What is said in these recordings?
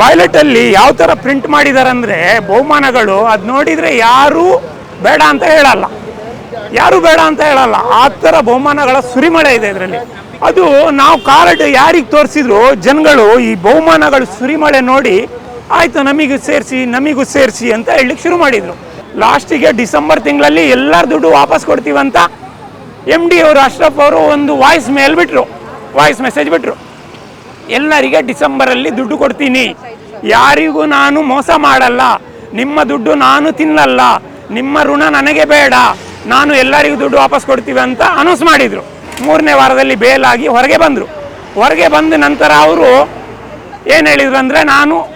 ಬಾಯ್ಲೆಟ್ ಅಲ್ಲಿ ಯಾವ ತರ ಪ್ರಿಂಟ್ ಮಾಡಿದಾರೆ ಅಂದ್ರೆ ಬಹುಮಾನಗಳು, ಅದ್ ನೋಡಿದ್ರೆ ಯಾರು ಬೇಡ ಅಂತ ಹೇಳಲ್ಲ. ಯಾರು ಬೇಡ ಅಂತ ಹೇಳಲ್ಲ. ಆ ತರ ಬಹುಮಾನಗಳ ಸುರಿಮಳೆ ಇದೆ ಇದರಲ್ಲಿ. ಅದು ನಾವು ಕಾರ್ಡ್ ಯಾರಿಗೆ ತೋರಿಸಿದ್ರು, ಜನಗಳು ಈ ಬಹುಮಾನಗಳು ಸುರಿಮಳೆ ನೋಡಿ, ಆಯ್ತು, ನಮಿಗೂ ಸೇರಿಸಿ ನಮಿಗೂ ಸೇರಿಸಿ ಅಂತ ಹೇಳಲಿಕ್ಕೆ ಶುರು ಮಾಡಿದ್ರು. ಲಾಸ್ಟಿಗೆ ಡಿಸೆಂಬರ್ ತಿಂಗಳಲ್ಲಿ ಎಲ್ಲರ ದುಡ್ಡು ವಾಪಸ್ ಕೊಡ್ತೀವಂತ ಎಂ ಡಿ ಅವರು ಅಶ್ರಫ್ ಅವರು ಒಂದು ವಾಯ್ಸ್ ಮೇಲ್ ಬಿಟ್ರು. ವಾಯ್ಸ್ ಮೆಸೇಜ್ ಬಿಟ್ರು. ಎಲ್ಲರಿಗೆ ಡಿಸೆಂಬರಲ್ಲಿ ದುಡ್ಡು ಕೊಡ್ತೀನಿ. ಯಾರಿಗೂ ನಾನು ಮೋಸ ಮಾಡಲ್ಲ. ನಿಮ್ಮ ದುಡ್ಡು ನಾನು ತಿನ್ನಲ್ಲ. ನಿಮ್ಮ ಋಣ ನನಗೆ ಬೇಡ. ನಾನು ಎಲ್ಲರಿಗೂ ದುಡ್ಡು ವಾಪಸ್ ಕೊಡ್ತೀವಿ ಅಂತ ಅನೌನ್ಸ್ ಮಾಡಿದರು. ಮೂರನೇ ವಾರದಲ್ಲಿ ಬೇಲಾಗಿ ಹೊರಗೆ ಬಂದರು. ಹೊರಗೆ ಬಂದ ನಂತರ ಅವರು ಏನು ಹೇಳಿದರು ಅಂದರೆ, ನಾನು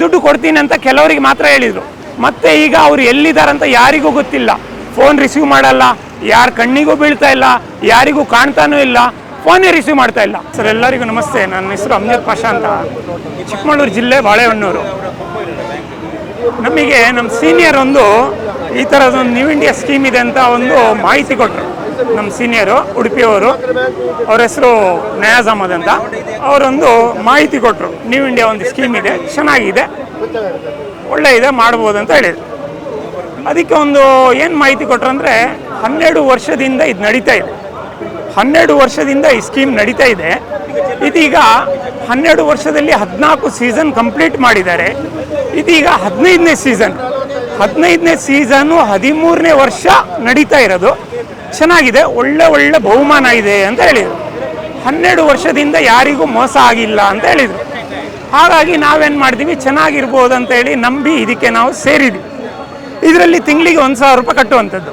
ದುಡ್ಡು ಕೊಡ್ತೀನಿ ಅಂತ ಕೆಲವರಿಗೆ ಮಾತ್ರ ಹೇಳಿದರು. ಮತ್ತೆ ಈಗ ಅವರು ಎಲ್ಲಿದ್ದಾರಂತ ಯಾರಿಗೂ ಗೊತ್ತಿಲ್ಲ. ಫೋನ್ ರಿಸೀವ್ ಮಾಡಲ್ಲ. ಯಾರ ಕಣ್ಣಿಗೂ ಬೀಳ್ತಾ ಇಲ್ಲ. ಯಾರಿಗೂ ಕಾಣ್ತಾನೂ ಇಲ್ಲ. ಫೋನೇ ರಿಸೀವ್ ಮಾಡ್ತಾ ಇಲ್ಲ. ಸರ್, ಎಲ್ಲರಿಗೂ ನಮಸ್ತೆ. ನನ್ನ ಹೆಸರು ಅಮ್ಜದ್ ಪಾಷಾ ಅಂತ. ಚಿಕ್ಕಮಗಳೂರು ಜಿಲ್ಲೆ ಬಾಳೆಹೊನ್ನೂರು. ನಮಗೆ ನಮ್ಮ ಸೀನಿಯರ್ ಒಂದು ಈ ಥರದೊಂದು ನ್ಯೂ ಇಂಡಿಯಾ ಸ್ಕೀಮ್ ಇದೆ ಅಂತ ಒಂದು ಮಾಹಿತಿ ಕೊಟ್ಟರು ನಮ್ಮ ಸೀನಿಯರು ಉಡುಪಿಯವರು ಅವ್ರ ಹೆಸರು ನಯಾಜ್ ಅಹಮದ್ ಅಂತ. ಅವರೊಂದು ಮಾಹಿತಿ ಕೊಟ್ಟರು ನ್ಯೂ ಇಂಡಿಯಾ ಒಂದು ಸ್ಕೀಮ್ ಇದೆ, ಚೆನ್ನಾಗಿದೆ. ಒಳ್ಳೆ ಇದೆ, ಮಾಡ್ಬೋದು ಅಂತ ಹೇಳಿದರು. ಅದಕ್ಕೆ ಒಂದು ಏನು ಮಾಹಿತಿ ಕೊಟ್ಟರು ಅಂದರೆ ಹನ್ನೆರಡು ವರ್ಷದಿಂದ ಇದು ನಡೀತಾ ಇದೆ. ಹನ್ನೆರಡು ವರ್ಷದಿಂದ ಈ ಸ್ಕೀಮ್ ನಡೀತಾ ಇದೆ. ಇದೀಗ ಹನ್ನೆರಡು ವರ್ಷದಲ್ಲಿ ಹದಿನಾಲ್ಕು ಸೀಸನ್ ಕಂಪ್ಲೀಟ್ ಮಾಡಿದ್ದಾರೆ. ಇದೀಗ ಹದಿನೈದನೇ ಸೀಸನ್. ಹದಿನೈದನೇ ಸೀಸನ್ನು ಹದಿಮೂರನೇ ವರ್ಷ ನಡೀತಾ ಇರೋದು. ಚೆನ್ನಾಗಿದೆ, ಒಳ್ಳೆ ಒಳ್ಳೆ ಬಹುಮಾನ ಇದೆ ಅಂತ ಹೇಳಿದರು. ಹನ್ನೆರಡು ವರ್ಷದಿಂದ ಯಾರಿಗೂ ಮೋಸ ಆಗಿಲ್ಲ ಅಂತ ಹೇಳಿದರು. ಹಾಗಾಗಿ ನಾವೇನು ಮಾಡ್ತೀವಿ ಚೆನ್ನಾಗಿರ್ಬೋದು ಅಂತ ಹೇಳಿ ನಂಬಿ ಇದಕ್ಕೆ ನಾವು ಸೇರಿದ್ವಿ. ಇದರಲ್ಲಿ ತಿಂಗಳಿಗೆ ಒಂದು ಸಾವಿರ ರೂಪಾಯಿ ಕಟ್ಟುವಂಥದ್ದು.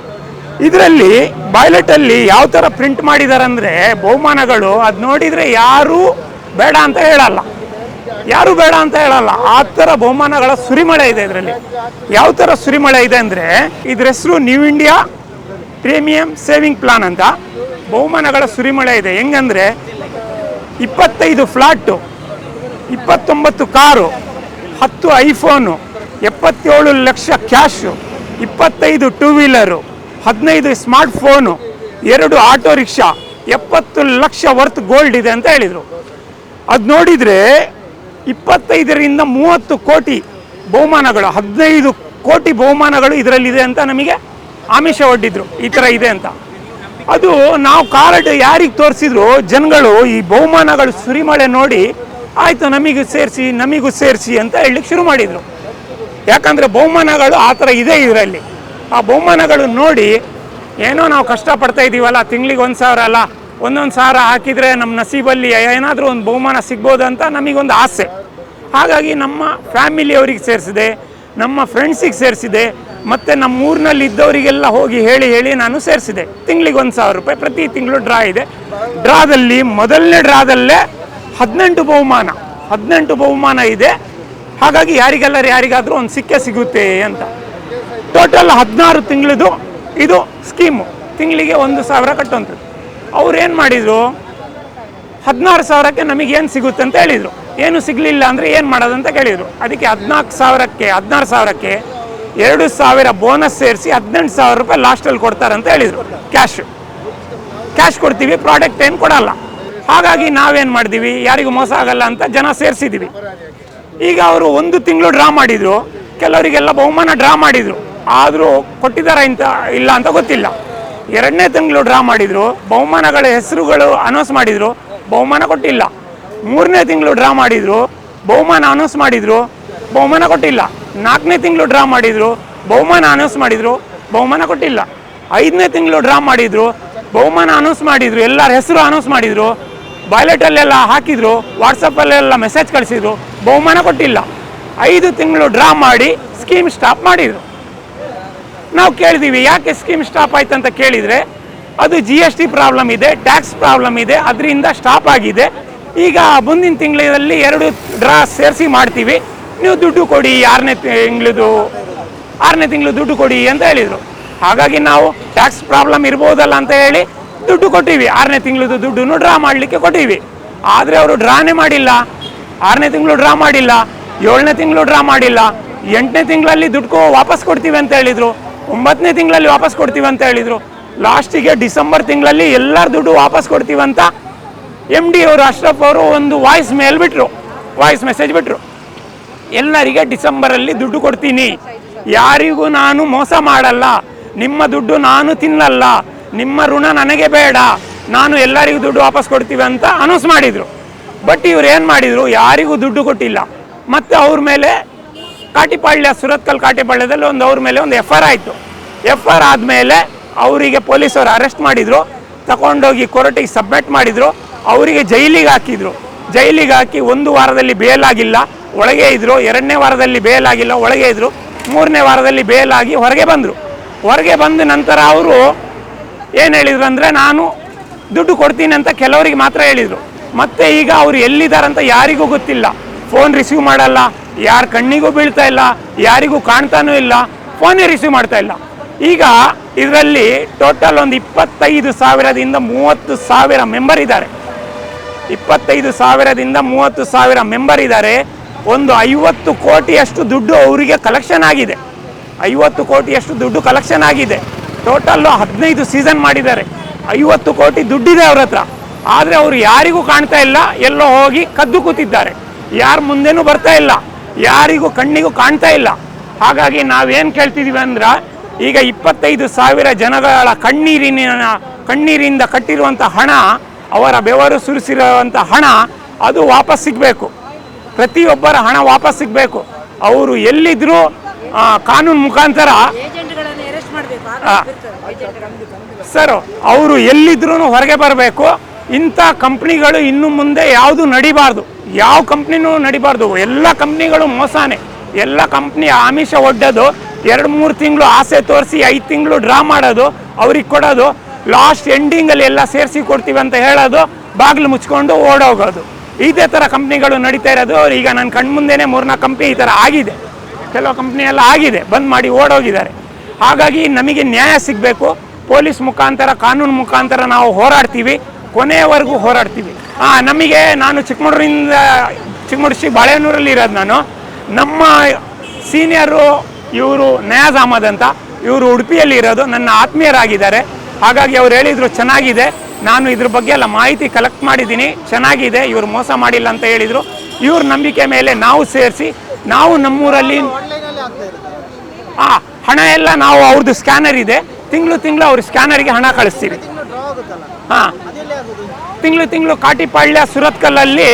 ಇದರಲ್ಲಿ ಬಾಯ್ಲೆಟಲ್ಲಿ ಯಾವ ಥರ ಪ್ರಿಂಟ್ ಮಾಡಿದ್ದಾರೆ ಅಂದರೆ ಬಹುಮಾನಗಳು, ಅದು ನೋಡಿದರೆ ಯಾರೂ ಬೇಡ ಅಂತ ಹೇಳಲ್ಲ. ಯಾರು ಬೇಡ ಅಂತ ಹೇಳಲ್ಲ. ಆ ಥರ ಬಹುಮಾನಗಳ ಸುರಿಮಳೆ ಇದೆ ಇದರಲ್ಲಿ. ಯಾವ ಥರ ಸುರಿಮಳೆ ಇದೆ ಅಂದರೆ ಇದ್ರ ಹೆಸರು New India premium saving plan ಅಂತ. ಬಹುಮಾನಗಳ ಸುರಿಮಳೆ ಇದೆ. ಹೆಂಗಂದ್ರೆ ಇಪ್ಪತ್ತೈದು ಫ್ಲಾಟು, ಇಪ್ಪತ್ತೊಂಬತ್ತು ಕಾರು, ಹತ್ತು ಐಫೋನು, ಎಪ್ಪತ್ತೇಳು ಲಕ್ಷ ಕ್ಯಾಶು, ಇಪ್ಪತ್ತೈದು ಟೂ ವೀಲರು ಹದಿನೈದು ಸ್ಮಾರ್ಟ್ ಫೋನು ಎರಡು ಆಟೋ ರಿಕ್ಷಾ, ಎಪ್ಪತ್ತು ಲಕ್ಷ ವರ್ತ್ ಗೋಲ್ಡ್ ಇದೆ ಅಂತ ಹೇಳಿದರು. ಅದು ನೋಡಿದರೆ ಇಪ್ಪತ್ತೈದರಿಂದ ಮೂವತ್ತು ಕೋಟಿ ಬಹುಮಾನಗಳು, ಹದಿನೈದು ಕೋಟಿ ಬಹುಮಾನಗಳು ಇದರಲ್ಲಿದೆ ಅಂತ ನಮಗೆ ಆಮಿಷ ಒಡ್ಡಿದ್ರು, ಈ ಥರ ಇದೆ ಅಂತ. ಅದು ನಾವು ಕಾರ್ಡ್ ಯಾರಿಗೆ ತೋರಿಸಿದ್ರು, ಜನಗಳು ಈ ಬಹುಮಾನಗಳು ಸುರಿಮಳೆ ನೋಡಿ, ಆಯಿತು, ನಮಗೂ ಸೇರಿಸಿ ನಮಗೂ ಸೇರಿಸಿ ಅಂತ ಹೇಳಲಿಕ್ಕೆ ಶುರು ಮಾಡಿದರು. ಯಾಕಂದರೆ ಬಹುಮಾನಗಳು ಆ ಥರ ಇದೆ ಇದರಲ್ಲಿ. ಆ ಬಹುಮಾನಗಳು ನೋಡಿ ಏನೋ ನಾವು ಕಷ್ಟಪಡ್ತಾ ಇದ್ದೀವಲ್ಲ ತಿಂಗಳಿಗೆ ಒಂದು ಸಾವಿರ ಅಲ್ಲ, ಒಂದೊಂದು ಸಾವಿರ ಹಾಕಿದರೆ ನಮ್ಮ ನಸೀಬಲ್ಲಿ ಏನಾದರೂ ಒಂದು ಬಹುಮಾನ ಸಿಗ್ಬೋದು ಅಂತ ನಮಗೊಂದು ಆಸೆ. ಹಾಗಾಗಿ ನಮ್ಮ ಫ್ಯಾಮಿಲಿಯವರಿಗೆ ಸೇರಿಸಿದೆ, ನಮ್ಮ ಫ್ರೆಂಡ್ಸಿಗೆ ಸೇರಿಸಿದೆ, ಮತ್ತು ನಮ್ಮ ಊರಿನಲ್ಲಿ ಇದ್ದವರಿಗೆಲ್ಲ ಹೋಗಿ ಹೇಳಿ ಹೇಳಿ ನಾನು ಸೇರಿಸಿದೆ. ತಿಂಗಳಿಗೆ ಒಂದು ಸಾವಿರ ರೂಪಾಯಿ ಪ್ರತಿ ತಿಂಗಳು ಡ್ರಾ ಇದೆ. ಡ್ರಾದಲ್ಲಿ, ಮೊದಲನೇ ಡ್ರಾದಲ್ಲೇ ಹದಿನೆಂಟು ಬಹುಮಾನ ಹದಿನೆಂಟು ಬಹುಮಾನ ಇದೆ. ಹಾಗಾಗಿ ಯಾರಿಗೆಲ್ಲರೂ ಯಾರಿಗಾದರೂ ಒಂದು ಸಿಕ್ಕೇ ಸಿಗುತ್ತೆ ಅಂತ. ಟೋಟಲ್ ಹದಿನಾರು ತಿಂಗಳದು ಇದು ಸ್ಕೀಮು. ತಿಂಗಳಿಗೆ ಒಂದು ಸಾವಿರ ಕಟ್ಟುವಂಥದ್ದು. ಅವ್ರು ಏನು ಮಾಡಿದರು? ಹದಿನಾರು ಸಾವಿರಕ್ಕೆ ನಮಗೆ ಏನು ಸಿಗುತ್ತೆ ಅಂತ ಹೇಳಿದರು. ಏನು ಸಿಗಲಿಲ್ಲ ಅಂದರೆ ಏನು ಮಾಡೋದಂತ ಕೇಳಿದರು. ಅದಕ್ಕೆ ಹದಿನಾಲ್ಕು ಸಾವಿರಕ್ಕೆ, ಹದಿನಾರು ಸಾವಿರಕ್ಕೆ ಎರಡು ಸಾವಿರ ಬೋನಸ್ ಸೇರಿಸಿ ಹದಿನೆಂಟು ಸಾವಿರ ರೂಪಾಯಿ ಲಾಸ್ಟಲ್ಲಿ ಕೊಡ್ತಾರೆ ಅಂತ ಹೇಳಿದರು. ಕ್ಯಾಶು ಕ್ಯಾಶ್ ಕೊಡ್ತೀವಿ ಪ್ರಾಡಕ್ಟ್ ಏನು ಕೊಡಲ್ಲ. ಹಾಗಾಗಿ ನಾವೇನು ಮಾಡಿದೀವಿ? ಯಾರಿಗೂ ಮೋಸ ಆಗಲ್ಲ ಅಂತ ಜನ ಸೇರಿಸಿದ್ದೀವಿ ಈಗ ಅವರು ಒಂದು ತಿಂಗಳು ಡ್ರಾ ಮಾಡಿದರು. ಕೆಲವರಿಗೆಲ್ಲ ಬಹುಮಾನ ಡ್ರಾ ಮಾಡಿದ್ರು. ಆದರೂ ಕೊಟ್ಟಿದ್ದಾರೆ ಇಂತ ಇಲ್ಲ ಅಂತ ಗೊತ್ತಿಲ್ಲ. ಎರಡನೇ ತಿಂಗಳು ಡ್ರಾ ಮಾಡಿದರು, ಬಹುಮಾನಗಳ ಹೆಸರುಗಳು ಅನೌನ್ಸ್ ಮಾಡಿದರು, ಬಹುಮಾನ ಕೊಟ್ಟಿಲ್ಲ. ಮೂರನೇ ತಿಂಗಳು ಡ್ರಾ ಮಾಡಿದರು, ಬಹುಮಾನ ಅನೌನ್ಸ್ ಮಾಡಿದರು, ಬಹುಮಾನ ಕೊಟ್ಟಿಲ್ಲ. ನಾಲ್ಕನೇ ತಿಂಗಳು ಡ್ರಾ ಮಾಡಿದರು, ಬಹುಮಾನ ಅನೌನ್ಸ್ ಮಾಡಿದರು, ಬಹುಮಾನ ಕೊಟ್ಟಿಲ್ಲ. ಐದನೇ ತಿಂಗಳು ಡ್ರಾ ಮಾಡಿದರು, ಬಹುಮಾನ ಅನೌನ್ಸ್ ಮಾಡಿದರು, ಎಲ್ಲರ ಹೆಸರು ಅನೌನ್ಸ್ ಮಾಡಿದರು ಬಾಯ್ಲೆಟಲ್ಲೆಲ್ಲ ಹಾಕಿದರು ವಾಟ್ಸಪ್ಪಲ್ಲೆಲ್ಲ ಮೆಸೇಜ್ ಕಳಿಸಿದರು, ಬಹುಮಾನ ಕೊಟ್ಟಿಲ್ಲ. ಐದು ತಿಂಗಳು ಡ್ರಾ ಮಾಡಿ ಸ್ಕೀಮ್ ಸ್ಟಾಪ್ ಮಾಡಿದ್ರು. ನಾವು ಕೇಳಿದೀವಿ, ಯಾಕೆ ಸ್ಕೀಮ್ ಸ್ಟಾಪ್ ಆಯ್ತು ಅಂತ ಕೇಳಿದರೆ, ಅದು ಜಿ ಎಸ್ ಟಿ ಪ್ರಾಬ್ಲಮ್ ಇದೆ ಟ್ಯಾಕ್ಸ್ ಪ್ರಾಬ್ಲಮ್ ಇದೆ, ಅದರಿಂದ ಸ್ಟಾಪ್ ಆಗಿದೆ. ಈಗ ಮುಂದಿನ ತಿಂಗಳಲ್ಲಿ ಎರಡು ಡ್ರಾ ಸೇರಿಸಿ ಮಾಡ್ತೀವಿ. ನೀವು ದುಡ್ಡು ಕೊಡಿ, ಆರನೇ ತಿಂಗಳದು, ಆರನೇ ತಿಂಗಳು ದುಡ್ಡು ಕೊಡಿ ಅಂತ ಹೇಳಿದರು. ಹಾಗಾಗಿ ನಾವು ಟ್ಯಾಕ್ಸ್ ಪ್ರಾಬ್ಲಮ್ ಇರ್ಬೋದಲ್ಲ ಅಂತ ಹೇಳಿ ದುಡ್ಡು ಕೊಟ್ಟಿವಿ. ಆರನೇ ತಿಂಗಳದು ದುಡ್ಡನ್ನು ಡ್ರಾ ಮಾಡಲಿಕ್ಕೆ ಕೊಟ್ಟಿವಿ. ಆದರೆ ಅವರು ಡ್ರಾನೇ ಮಾಡಿಲ್ಲ. ಆರನೇ ತಿಂಗಳು ಡ್ರಾ ಮಾಡಿಲ್ಲ. ಏಳನೇ ತಿಂಗಳು ಡ್ರಾ ಮಾಡಿಲ್ಲ. ಎಂಟನೇ ತಿಂಗಳಲ್ಲಿ ದುಡ್ಡು ವಾಪಸ್ ಕೊಡ್ತೀವಿ ಅಂತ ಹೇಳಿದರು. ಒಂಬತ್ತನೇ ತಿಂಗಳಲ್ಲಿ ವಾಪಸ್ ಕೊಡ್ತೀವಿ ಅಂತ ಹೇಳಿದರು. ಲಾಸ್ಟಿಗೆ ಡಿಸೆಂಬರ್ ತಿಂಗಳಲ್ಲಿ ಎಲ್ಲರ ದುಡ್ಡು ವಾಪಸ್ ಕೊಡ್ತೀವಂತ ಎಂ ಡಿ ಅವರು, ಅಶ್ರಫ್ ಅವರು ಒಂದು ವಾಯ್ಸ್ ಮೇಲ್ ಬಿಟ್ಟರು ವಾಯ್ಸ್ ಮೆಸೇಜ್ ಬಿಟ್ಟರು ಎಲ್ಲರಿಗೆ ಡಿಸೆಂಬರಲ್ಲಿ ದುಡ್ಡು ಕೊಡ್ತೀನಿ. ಯಾರಿಗೂ ನಾನು ಮೋಸ ಮಾಡಲ್ಲ. ನಿಮ್ಮ ದುಡ್ಡು ನಾನು ತಿನ್ನಲ್ಲ. ನಿಮ್ಮ ಋಣ ನನಗೆ ಬೇಡ. ನಾನು ಎಲ್ಲರಿಗೂ ದುಡ್ಡು ವಾಪಸ್ ಕೊಡ್ತೀವಿ ಅಂತ ಅನೌನ್ಸ್ ಮಾಡಿದರು. ಬಟ್ ಇವ್ರು ಏನು ಮಾಡಿದರು? ಯಾರಿಗೂ ದುಡ್ಡು ಕೊಟ್ಟಿಲ್ಲ. ಮತ್ತು ಅವ್ರ ಮೇಲೆ ಕಾಟಿಪಾಳ್ಯ, ಸುರತ್ಕಲ್ ಕಾಟಿಪಾಳ್ಯದಲ್ಲಿ ಒಂದು ಅವ್ರ ಮೇಲೆ ಒಂದು ಎಫ್ ಆರ್ ಆಯಿತು. ಎಫ್ ಆರ್ ಆದಮೇಲೆ ಅವರಿಗೆ ಪೊಲೀಸರು ಅರೆಸ್ಟ್ ಮಾಡಿದರು, ತಗೊಂಡೋಗಿ ಕೋರ್ಟಿಗೆ ಸಬ್ಮಿಟ್ ಮಾಡಿದರು, ಅವರಿಗೆ ಜೈಲಿಗೆ ಹಾಕಿದರು. ಜೈಲಿಗೆ ಹಾಕಿ ಒಂದು ವಾರದಲ್ಲಿ ಬೇಲ್ ಆಗಿಲ್ಲ, ಒಳಗೆ ಇದ್ದರು ಎರಡನೇ ವಾರದಲ್ಲಿ ಬೇಲ್ ಆಗಿಲ್ಲ, ಒಳಗೆ ಇದ್ದರು ಮೂರನೇ ವಾರದಲ್ಲಿ ಬೇಲ್ ಆಗಿ ಹೊರಗೆ ಬಂದರು. ಹೊರಗೆ ಬಂದ ನಂತರ ಅವರು ಏನು ಹೇಳಿದರು ಅಂದರೆ, ನಾನು ದುಡ್ಡು ಕೊಡ್ತೀನಿ ಅಂತ ಕೆಲವರಿಗೆ ಮಾತ್ರ ಹೇಳಿದರು. ಮತ್ತೆ ಈಗ ಅವ್ರು ಎಲ್ಲಿದ್ದಾರಂತ ಯಾರಿಗೂ ಗೊತ್ತಿಲ್ಲ. ಫೋನ್ ರಿಸೀವ್ ಮಾಡಲ್ಲ. ಯಾರ ಕಣ್ಣಿಗೂ ಬೀಳ್ತಾ ಇಲ್ಲ, ಯಾರಿಗೂ ಕಾಣ್ತಾನೂ ಇಲ್ಲ ಫೋನೇ ರಿಸೀವ್ ಮಾಡ್ತಾ ಇಲ್ಲ. ಈಗ ಇದರಲ್ಲಿ ಟೋಟಲ್ ಒಂದು ಇಪ್ಪತ್ತೈದು ಸಾವಿರದಿಂದ ಮೂವತ್ತು ಸಾವಿರ ಮೆಂಬರ್ ಇದ್ದಾರೆ. ಇಪ್ಪತ್ತೈದು ಸಾವಿರದಿಂದ ಮೂವತ್ತು ಸಾವಿರ ಮೆಂಬರ್ ಇದ್ದಾರೆ. ಒಂದು ಐವತ್ತು ಕೋಟಿಯಷ್ಟು ದುಡ್ಡು ಅವರಿಗೆ ಕಲೆಕ್ಷನ್ ಆಗಿದೆ. ಐವತ್ತು ಕೋಟಿಯಷ್ಟು ದುಡ್ಡು ಕಲೆಕ್ಷನ್ ಆಗಿದೆ. ಟೋಟಲ್ಲು ಹದಿನೈದು ಸೀಸನ್ ಮಾಡಿದ್ದಾರೆ. ಐವತ್ತು ಕೋಟಿ ದುಡ್ಡಿದೆ ಅವ್ರ ಹತ್ರ. ಆದರೆ ಅವರು ಯಾರಿಗೂ ಕಾಣ್ತಾ ಇಲ್ಲ, ಎಲ್ಲೋ ಹೋಗಿ ಕದ್ದು ಕೂತಿದ್ದಾರೆ. ಯಾರ ಮುಂದೆನೂ ಬರ್ತಾ ಇಲ್ಲ. ಯಾರಿಗೂ ಕಣ್ಣಿಗೂ ಕಾಣ್ತಾ ಇಲ್ಲ. ಹಾಗಾಗಿ ನಾವೇನು ಕೇಳ್ತಿದ್ದೀವಿ ಅಂದ್ರೆ ಈಗ ಇಪ್ಪತ್ತೈದು ಸಾವಿರ ಜನಗಳ ಕಣ್ಣೀರಿನ ಕಣ್ಣೀರಿಂದ ಕಟ್ಟಿರುವಂಥ ಹಣ ಅವರ ಬೆವರು ಸುರಿಸಿರುವಂಥ ಹಣ ಅದು ವಾಪಸ್ ಸಿಗಬೇಕು. ಪ್ರತಿಯೊಬ್ಬರ ಹಣ ವಾಪಸ್ ಸಿಗಬೇಕು. ಅವರು ಎಲ್ಲಿದ್ದರೂ ಕಾನೂನು ಮುಖಾಂತರ ಏಜೆಂಟ್ಗಳನ್ನು ಅರೆಸ್ಟ್ ಮಾಡಬೇಕು ಸರ್ ಅವರು ಎಲ್ಲಿದ್ರೂ ಹೊರಗೆ ಬರಬೇಕು. ಇಂಥ ಕಂಪ್ನಿಗಳು ಇನ್ನು ಮುಂದೆ ಯಾವುದು ನಡಿಬಾರ್ದು. ಯಾವ ಕಂಪ್ನಿನೂ ನಡಿಬಾರ್ದು. ಎಲ್ಲ ಕಂಪ್ನಿಗಳು ಮೋಸಾನೆ. ಎಲ್ಲ ಕಂಪ್ನಿ ಆಮಿಷ ಒಡ್ಡೋದು. ಎರಡು ಮೂರು ತಿಂಗಳು ಆಸೆ ತೋರಿಸಿ ಐದು ತಿಂಗಳು ಡ್ರಾ ಮಾಡೋದು, ಅವ್ರಿಗೆ ಕೊಡೋದು, ಲಾಸ್ಟ್ ಎಂಡಿಂಗಲ್ಲಿ ಎಲ್ಲ ಸೇರಿಸಿ ಕೊಡ್ತೀವಿ ಅಂತ ಹೇಳೋದು, ಬಾಗಿಲು ಮುಚ್ಕೊಂಡು ಓಡೋಗೋದು. ಇದೇ ಥರ ಕಂಪ್ನಿಗಳು ನಡೀತಾ ಇರೋದು. ಈಗ ನನ್ನ ಕಣ್ಮುಂದೆನೇ ಮೂರ್ನಾಲ್ಕು ಕಂಪ್ನಿ ಈ ಥರ ಆಗಿದೆ. ಕೆಲವು ಕಂಪ್ನಿ ಎಲ್ಲ ಆಗಿದೆ. ಬಂದ್ ಮಾಡಿ ಓಡೋಗಿದ್ದಾರೆ. ಹಾಗಾಗಿ ನಮಗೆ ನ್ಯಾಯ ಸಿಗಬೇಕು. ಪೊಲೀಸ್ ಮುಖಾಂತರ, ಕಾನೂನು ಮುಖಾಂತರ ನಾವು ಹೋರಾಡ್ತೀವಿ. ಕೊನೆಯವರೆಗೂ ಹೋರಾಡ್ತೀವಿ. ಆ, ನಮಗೆ ನಾನು ಚಿಕ್ಕಮಗಳೂರಿಂದ ಚಿಕ್ಕಮಗಳೂರು ಶ್ರೀ ಬಾಳೆಹೊನ್ನೂರಲ್ಲಿ ಇರೋದು ನಾನು. ನಮ್ಮ ಸೀನಿಯರು ಇವರು ನಯಾಜ್ ಅಹಮದ್ ಅಂತ. ಇವರು ಉಡುಪಿಯಲ್ಲಿ ಇರೋದು ನನ್ನ ಆತ್ಮೀಯರಾಗಿದ್ದಾರೆ. ಹಾಗಾಗಿ ಅವ್ರು ಹೇಳಿದರು ಚೆನ್ನಾಗಿದೆ. ನಾನು ಇದ್ರ ಬಗ್ಗೆ ಎಲ್ಲ ಮಾಹಿತಿ ಕಲೆಕ್ಟ್ ಮಾಡಿದ್ದೀನಿ. ಚೆನ್ನಾಗಿದೆ ಇವರು ಮೋಸ ಮಾಡಿಲ್ಲ ಅಂತ ಹೇಳಿದರು. ಇವ್ರ ನಂಬಿಕೆ ಮೇಲೆ ನಾವು ಸೇರಿಸಿ ನಾವು ನಮ್ಮೂರಲ್ಲಿ ಹಾಂ ಹಣ ಎಲ್ಲ ನಾವು ಅವ್ರದ್ದು ಸ್ಕ್ಯಾನರ್ ಇದೆ. ತಿಂಗಳು ತಿಂಗಳು ಅವ್ರ ಸ್ಕ್ಯಾನರಿಗೆ ಹಣ ಕಳಿಸ್ತೀವಿ. ಹಾಂ. ತಿಂಗಳು ತಿಂಗಳು ಕಾಟಿಪಾಳ್ಯ ಸುರತ್ಕಲ್ಲಲ್ಲಿ,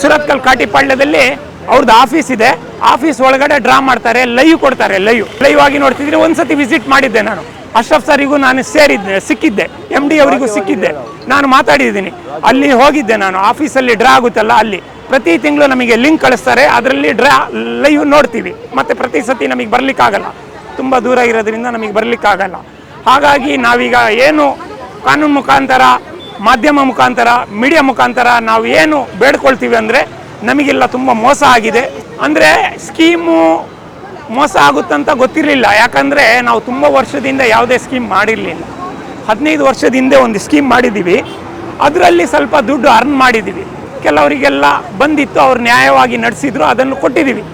ಸುರತ್ಕಲ್ ಕಾಟಿಪಾಳ್ಯದಲ್ಲಿ ಅವ್ರದ್ದು ಆಫೀಸ್ ಇದೆ. ಆಫೀಸ್ ಒಳಗಡೆ ಡ್ರಾ ಮಾಡ್ತಾರೆ, ಲೈವ್ ಕೊಡ್ತಾರೆ, ಲೈವ್. ಲೈವ್ ಆಗಿ ನೋಡ್ತಿದ್ರೆ ಒಂದ್ಸತಿ ವಿಸಿಟ್ ಮಾಡಿದ್ದೆ ನಾನು. ಅಶ್ರಫ್ ಸರಿಗೂ ನಾನು ಸೇರಿದ್ದೆ, ಸಿಕ್ಕಿದ್ದೆ. ಎಂ ಡಿ ಅವರಿಗೂ ಸಿಕ್ಕಿದ್ದೆ. ನಾನು ಮಾತಾಡಿದ್ದೀನಿ. ಅಲ್ಲಿ ಹೋಗಿದ್ದೆ ನಾನು. ಆಫೀಸಲ್ಲಿ ಡ್ರಾ ಆಗುತ್ತಲ್ಲ ಅಲ್ಲಿ. ಪ್ರತಿ ತಿಂಗಳು ನಮಗೆ ಲಿಂಕ್ ಕಳಿಸ್ತಾರೆ. ಅದರಲ್ಲಿ ಡ್ರಾ, ಲೈವ್ ನೋಡ್ತೀವಿ. ಮತ್ತೆ ಪ್ರತಿ ಸತಿ ನಮಗೆ ಬರ್ಲಿಕ್ಕಾಗಲ್ಲ. ತುಂಬ ದೂರ ಇರೋದ್ರಿಂದ ನಮಗೆ ಬರಲಿಕ್ಕಾಗಲ್ಲ. ಹಾಗಾಗಿ ನಾವೀಗ ಏನು ಕಾನೂನು ಮುಖಾಂತರ ಮಾಧ್ಯಮ ಮುಖಾಂತರ ಮೀಡಿಯಾ ಮುಖಾಂತರ ನಾವು ಏನು ಬೇಡ್ಕೊಳ್ತೀವಿ ಅಂದರೆ ನಮಗೆಲ್ಲ ತುಂಬ ಮೋಸ ಆಗಿದೆ. ಅಂದರೆ ಸ್ಕೀಮು ಮೋಸ ಆಗುತ್ತಂತ ಗೊತ್ತಿರಲಿಲ್ಲ. ಯಾಕಂದರೆ ನಾವು ತುಂಬ ವರ್ಷದಿಂದ ಯಾವುದೇ ಸ್ಕೀಮ್ ಮಾಡಿರಲಿಲ್ಲ. ಹದಿನೈದು ವರ್ಷದ ಹಿಂದೆ ಒಂದು ಸ್ಕೀಮ್ ಮಾಡಿದ್ದೀವಿ. ಅದರಲ್ಲಿ ಸ್ವಲ್ಪ ದುಡ್ಡು ಅರ್ನ್ ಮಾಡಿದ್ದೀವಿ. ಕೆಲವರಿಗೆಲ್ಲ ಬಂದಿತ್ತು, ಅವ್ರು ನ್ಯಾಯವಾಗಿ ನಡೆಸಿದ್ರು, ಅದನ್ನು ಕೊಟ್ಟಿದ್ದೀವಿ.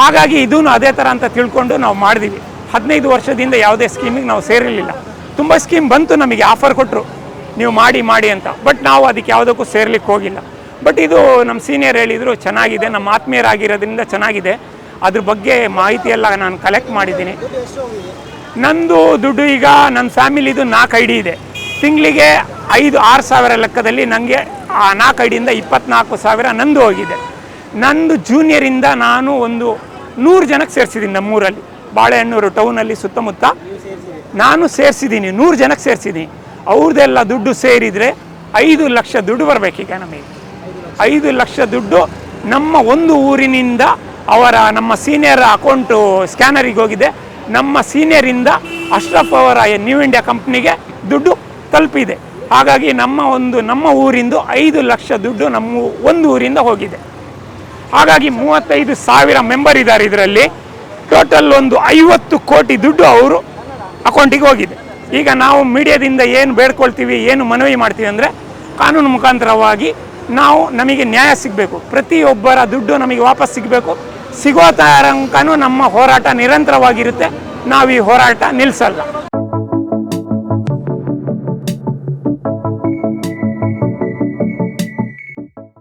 ಹಾಗಾಗಿ ಇದೂ ಅದೇ ಥರ ಅಂತ ತಿಳ್ಕೊಂಡು ನಾವು ಮಾಡಿದ್ದೀವಿ. ಹದಿನೈದು ವರ್ಷದಿಂದ ಯಾವುದೇ ಸ್ಕೀಮಿಗೆ ನಾವು ಸೇರಿರಲಿಲ್ಲ. ತುಂಬ ಸ್ಕೀಮ್ ಬಂತು ನಮಗೆ ಆಫರ್ ಕೊಟ್ಟರು ನೀವು ಮಾಡಿ ಮಾಡಿ ಅಂತ. ಬಟ್ ನಾವು ಅದಕ್ಕೆ ಯಾವುದಕ್ಕೂ ಸೇರ್ಲಿಕ್ಕೆ ಹೋಗಿಲ್ಲ. ಬಟ್ ಇದು ನಮ್ಮ ಸೀನಿಯರ್ ಹೇಳಿದರು, ಚೆನ್ನಾಗಿದೆ, ನಮ್ಮ ಆತ್ಮೀಯರಾಗಿರೋದ್ರಿಂದ ಚೆನ್ನಾಗಿದೆ. ಅದ್ರ ಬಗ್ಗೆ ಮಾಹಿತಿ ಎಲ್ಲ ನಾನು ಕಲೆಕ್ಟ್ ಮಾಡಿದ್ದೀನಿ. ನಂದು ದುಡ್ಡು ಈಗ ನನ್ನ ಫ್ಯಾಮಿಲಿದು ನಾಲ್ಕು ಐ ಡಿ ಇದೆ. ತಿಂಗಳಿಗೆ ಐದು, ಆರು ಸಾವಿರ ಲೆಕ್ಕದಲ್ಲಿ ನನಗೆ ಆ ನಾಲ್ಕು ಐ ಡಿಯಿಂದ ಇಪ್ಪತ್ನಾಲ್ಕು ಸಾವಿರ ನಂದು ಹೋಗಿದೆ. ನಂದು ಜೂನಿಯರಿಂದ ನಾನು ಒಂದು ನೂರು ಜನಕ್ಕೆ ಸೇರಿಸಿದ್ದೀನಿ ನಮ್ಮೂರಲ್ಲಿ ಬಾಳೆಹಣ್ಣೂರು ಟೌನಲ್ಲಿ ಸುತ್ತಮುತ್ತ. ನಾನು ಸೇರಿಸಿದ್ದೀನಿ, ನೂರು ಜನಕ್ಕೆ ಸೇರಿಸಿದ್ದೀನಿ. ಅವ್ರದ್ದೆಲ್ಲ ದುಡ್ಡು ಸೇರಿದರೆ ಐದು ಲಕ್ಷ ದುಡ್ಡು ಬರಬೇಕೀಗ ನಮಗೆ. ಐದು ಲಕ್ಷ ದುಡ್ಡು ನಮ್ಮ ಒಂದು ಊರಿನಿಂದ ಅವರ ನಮ್ಮ ಸೀನಿಯರ್ ಅಕೌಂಟು ಸ್ಕ್ಯಾನರಿಗೆ ಹೋಗಿದೆ. ನಮ್ಮ ಸೀನಿಯರಿಂದ ಅಶ್ರಫ್ ಅವರ ನ್ಯೂ ಇಂಡಿಯಾ ಕಂಪ್ನಿಗೆ ದುಡ್ಡು ತಲುಪಿದೆ. ಹಾಗಾಗಿ ನಮ್ಮ ಒಂದು, ನಮ್ಮ ಊರಿಂದು ಐದು ಲಕ್ಷ ದುಡ್ಡು ನಮ್ಮ ಒಂದು ಊರಿಂದ ಹೋಗಿದೆ. ಹಾಗಾಗಿ ಮೂವತ್ತೈದು ಸಾವಿರ ಮೆಂಬರ್ ಇದ್ದಾರೆ ಇದರಲ್ಲಿ. ಟೋಟಲ್ ಒಂದು ಐವತ್ತು ಕೋಟಿ ದುಡ್ಡು ಅವರು ಅಕೌಂಟಿಗೆ ಹೋಗಿದೆ. ಈಗ ನಾವು ಮೀಡಿಯಾದಿಂದ ಏನು ಬೇಡ್ಕೊಳ್ತೀವಿ, ಏನು ಮನವಿ ಮಾಡ್ತೀವಿ ಅಂದರೆ ಕಾನೂನು ಮುಖಾಂತರವಾಗಿ ನಾವು ನಮಗೆ ನ್ಯಾಯ ಸಿಗಬೇಕು. ಪ್ರತಿಯೊಬ್ಬರ ದುಡ್ಡು ನಮಗೆ ವಾಪಸ್ ಸಿಗಬೇಕು. ಸಿಗೋ ತನಕನೂ ನಮ್ಮ ಹೋರಾಟ ನಿರಂತರವಾಗಿರುತ್ತೆ. ನಾವು ಈ ಹೋರಾಟ ನಿಲ್ಲಿಸಲ್ಲ